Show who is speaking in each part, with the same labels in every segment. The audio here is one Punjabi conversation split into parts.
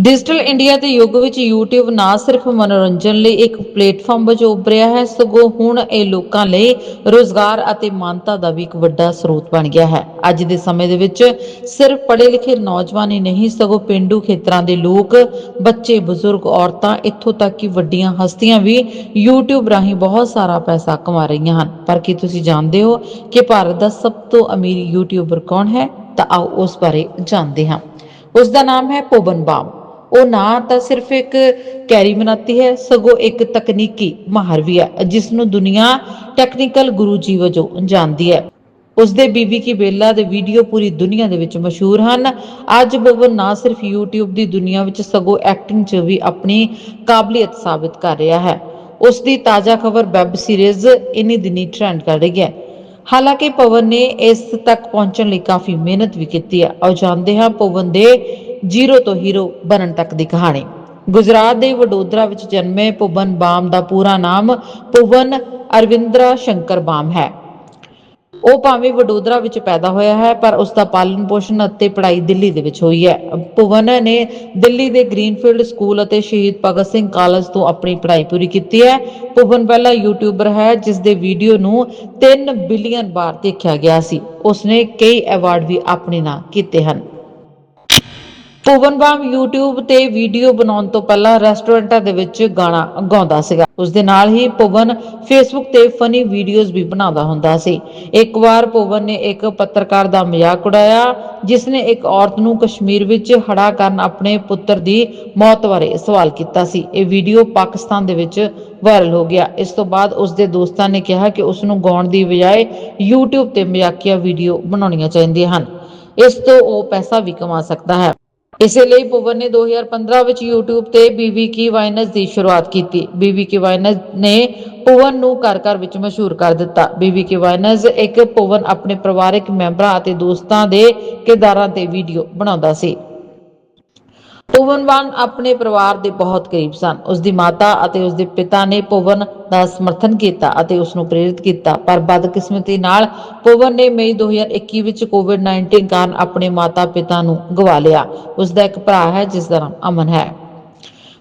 Speaker 1: ਡਿਜੀਟਲ ਇੰਡੀਆ ਦੇ ਯੁੱਗ ਵਿੱਚ YouTube ਨਾ ਸਿਰਫ ਮਨੋਰੰਜਨ ਲਈ ਇੱਕ ਪਲੇਟਫਾਰਮ ਵਜੋਂ ਉੱਭਰਿਆ ਹੈ, ਸਗੋਂ ਹੁਣ ਇਹ ਲੋਕਾਂ ਲਈ ਰੋਜ਼ਗਾਰ ਅਤੇ ਮਾਨਤਾ ਦਾ ਵੀ ਇੱਕ ਵੱਡਾ ਸਰੋਤ ਬਣ ਗਿਆ ਹੈ। ਅੱਜ ਦੇ ਸਮੇਂ ਦੇ ਵਿੱਚ ਸਿਰਫ ਪੜ੍ਹੇ ਲਿਖੇ ਨੌਜਵਾਨ ਹੀ ਨਹੀਂ, ਸਗੋਂ ਪਿੰਡੂ ਖੇਤਰਾਂ ਦੇ ਲੋਕ, ਬੱਚੇ, ਬਜ਼ੁਰਗ, ਔਰਤਾਂ ਇੱਥੋਂ ਤੱਕ ਕਿ ਵੱਡੀਆਂ ਹਸਤੀਆਂ ਵੀ YouTube ਰਾਹੀਂ ਬਹੁਤ ਸਾਰਾ ਪੈਸਾ ਕਮਾ ਰਹੀਆਂ ਹਨ। ਪਰ ਕੀ ਤੁਸੀਂ ਜਾਣਦੇ ਹੋ ਕਿ ਭਾਰਤ ਦਾ ਸਭ ਤੋਂ ਅਮੀਰ ਯੂਟਿਊਬਰ ਕੌਣ ਹੈ? ਤਾਂ ਆਓ ਉਸ ਬਾਰੇ ਜਾਣਦੇ ਹਾਂ। ਉਸ ਦਾ ਨਾਮ ਹੈ ਪਵਨ ਬਾਮ। ਉਹ ਨਾ ਤਾਂ ਸਿਰਫ ਇੱਕ ਕੈਰੀ ਮਨਾਤੀ ਹੈ, ਸਗੋਂ ਇੱਕ ਤਕਨੀਕੀ ਮਾਹਰ ਵੀ ਹੈ ਜਿਸ ਨੂੰ ਦੁਨੀਆ ਟੈਕਨੀਕਲ ਗੁਰੂ ਜੀ ਵਜੋਂ ਜਾਣਦੀ ਹੈ। ਉਸ ਦੇ ਬੀਬੀ ਕੀ ਬੇਲਾ ਦੇ ਵੀਡੀਓ ਪੂਰੀ ਦੁਨੀਆ ਦੇ ਵਿੱਚ ਮਸ਼ਹੂਰ ਹਨ। ਅੱਜ ਪਵਨ ਨਾ ਸਿਰਫ YouTube ਦੀ ਦੁਨੀਆ ਵਿੱਚ, ਸਗੋਂ ਐਕਟਿੰਗ 'ਚ ਵੀ ਆਪਣੀ ਕਾਬਲੀਅਤ ਸਾਬਿਤ ਕਰ ਰਿਹਾ ਹੈ। ਉਸ ਦੀ ਤਾਜ਼ਾ ਖਬਰ ਵੈਬ ਸੀਰੀਜ਼ ਇਨੀ ਦਿਨੀ ਟ੍ਰੈਂਡ ਕਰ ਰਹੀ ਹੈ। ਹਾਲਾਂਕਿ ਪਵਨ ਨੇ ਇਸ ਤੱਕ ਪਹੁੰਚਣ ਲਈ ਕਾਫੀ ਮਿਹਨਤ ਵੀ ਕੀਤੀ ਹੈ। ਆਓ ਜਾਣਦੇ ਹਾਂ ਪਵਨ ਦੇ ਜ਼ੀਰੋ ਤੋਂ ਹੀਰੋ ਬਣਨ ਤੱਕ ਦੀ ਕਹਾਣੀ। ਗੁਜਰਾਤ ਦੇ ਵਡੋਦਰਾ ਵਿੱਚ ਜਨਮੇ ਪਵਨ ਬਾਮ ਦਾ ਪੂਰਾ ਨਾਮ ਪਵਨ ਅਰਵਿੰਦਰਾ ਸ਼ੰਕਰ ਬਾਮ ਹੈ। ਉਹ ਭਾਵੇਂ ਵਡੋਦਰਾ ਵਿੱਚ ਪੈਦਾ ਹੋਇਆ ਹੈ, ਪਰ ਉਸ ਦਾ ਪਾਲਣ ਪੋਸ਼ਣ ਅਤੇ ਪੜ੍ਹਾਈ ਦਿੱਲੀ ਦੇ ਵਿੱਚ ਹੋਈ ਹੈ। ਭੁਵਨ ਨੇ ਦਿੱਲੀ ਦੇ ਗ੍ਰੀਨਫੀਲਡ ਸਕੂਲ ਅਤੇ ਸ਼ਹੀਦ ਭਗਤ ਸਿੰਘ ਕਾਲਜ ਤੋਂ ਆਪਣੀ ਪੜ੍ਹਾਈ ਪੂਰੀ ਕੀਤੀ ਹੈ। ਭੁਵਨ ਪਹਿਲਾ ਯੂਟਿਊਬਰ ਹੈ, ਜਿਸ ਦੇ ਵੀਡੀਓ ਨੂੰ 3 ਬਿਲੀਅਨ ਵਾਰ ਦੇਖਿਆ ਗਿਆ ਸੀ। ਉਸਨੇ ਕਈ ਅਵਾਰਡ ਵੀ ਆਪਣੇ ਨਾਂ ਕੀਤੇ ਹਨ। ਭੁਵਨ ਬਾਮ YouTube ਤੇ ਵੀਡੀਓ ਬਣਾਉਣ ਤੋਂ ਪਹਿਲਾਂ ਰੈਸਟੋਰੈਂਟਾਂ ਦੇ ਵਿੱਚ ਗਾਣਾ ਗਾਉਂਦਾ ਸੀਗਾ। ਉਸ ਦੇ ਨਾਲ ਹੀ ਪਵਨ Facebook ਤੇ ਫਨੀ ਵੀਡੀਓਜ਼ ਵੀ ਬਣਾਉਂਦਾ ਹੁੰਦਾ ਸੀ। ਇੱਕ ਵਾਰ ਪਵਨ ਨੇ ਇੱਕ ਪੱਤਰਕਾਰ ਦਾ ਮਜ਼ਾਕ ਉਡਾਇਆ, ਜਿਸ ਨੇ ਇੱਕ ਔਰਤ ਨੂੰ ਕਸ਼ਮੀਰ ਵਿੱਚ ਹੜਾ ਕਰਨ ਆਪਣੇ ਪੁੱਤਰ ਦੀ ਮੌਤ ਬਾਰੇ ਸਵਾਲ ਕੀਤਾ ਸੀ। ਇਹ ਵੀਡੀਓ ਪਾਕਿਸਤਾਨ ਦੇ ਵਿੱਚ ਵਾਇਰਲ ਹੋ ਗਿਆ। ਇਸ ਤੋਂ ਬਾਅਦ ਉਸ ਦੇ ਦੋਸਤਾਂ ਨੇ ਕਿਹਾ ਕਿ ਉਸ ਨੂੰ ਗਾਉਣ ਦੀ ਬਜਾਏ YouTube ਤੇ ਮਜ਼ਾਕੀਆ ਵੀਡੀਓ ਬਣਾਉਣੀਆਂ ਚਾਹੀਦੀਆਂ ਹਨ। ਇਸ ਤੋਂ ਉਹ ਪੈਸਾ ਵੀ ਕਮਾ ਸਕਦਾ ਹੈ। ਇਸੇ ਲਈ ਭੁਵਨ ਨੇ 2015 ਵਿੱਚ YouTube ਤੇ ਬੀਬੀ ਕੀ ਵਾਈਨਸ ਦੀ ਸ਼ੁਰੂਆਤ ਕੀਤੀ। ਬੀਬੀ ਕੀ ਵਾਈਨਸ ਨੇ ਭੁਵਨ ਨੂੰ ਘਰ-ਘਰ ਵਿੱਚ ਮਸ਼ਹੂਰ ਕਰ ਦਿੱਤਾ। ਬੀਬੀ ਕੀ ਵਾਈਨਸ ਇੱਕ ਭੁਵਨ ਆਪਣੇ ਪਰਿਵਾਰਕ ਮੈਂਬਰਾਂ ਅਤੇ ਦੋਸਤਾਂ ਦੇ ਕਿਰਦਾਰਾਂ ਤੇ ਵੀਡੀਓ ਬਣਾਉਂਦਾ ਸੀ। ਪਵਨ ਬਾਨ ਆਪਣੇ ਪਰਿਵਾਰ ਦੇ ਬਹੁਤ ਕਰੀਬ ਸਨ। ਉਸ ਦੀ ਮਾਤਾ ਅਤੇ ਉਸ ਦੇ ਪਿਤਾ ਨੇ ਪਵਨ ਦਾ ਸਮਰਥਨ ਕੀਤਾ ਅਤੇ ਉਸ ਨੂੰ ਪ੍ਰੇਰਿਤ ਕੀਤਾ। ਪਰ ਬਦਕਿਸਮਤੀ ਨਾਲ ਪਵਨ ਨੇ ਮਈ 2021 ਵਿੱਚ ਕੋਵਿਡ-19 ਕਾਰਨ ਆਪਣੇ ਮਾਤਾ-ਪਿਤਾ ਨੂੰ ਗਵਾ ਲਿਆ। ਉਸ ਦਾ ਇੱਕ ਭਰਾ ਹੈ, ਜਿਸ ਦਾ ਨਾਮ ਅਮਨ ਹੈ।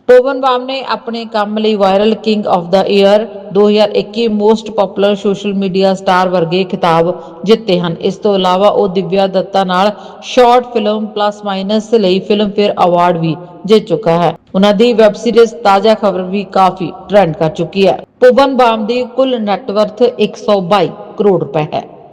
Speaker 1: ਪਵਨ ਬਾਮ ਨੇ ਆਪਣੇ ਕੰਮ ਲਈ viral king of the year 2021 most popular social media star ਵਰਗੇ ਖਿਤਾਬ ਜਿੱਤੇ ਹਨ। ਇਸ ਤੋਂ ਇਲਾਵਾ ਉਹ ਦਿਵਿਆ ਦੱਤਾ ਨਾਲ ਸ਼ਾਰਟ ਫਿਲਮ ਪਲੱਸ ਮਾਈਨਸ ਲਈ ਫਿਲਮ ਫੇਅਰ ਅਵਾਰਡ ਵੀ ਜਿੱਤ ਚੁੱਕਾ ਹੈ। ਉਹਨਾਂ ਦੀ ਵੈਬ ਸੀਰੀਜ਼ ਤਾਜ਼ਾ ਖਬਰ ਵੀ ਕਾਫੀ ਟ੍ਰੈਂਡ ਕਰ ਚੁੱਕੀ ਹੈ। ਪੋਵਨ ਬਾਮ ਦੀ ਕੁੱਲ ਨੈਟਵਰਥ 122 ਕਰੋੜ ਰੁਪਏ ਹੈ।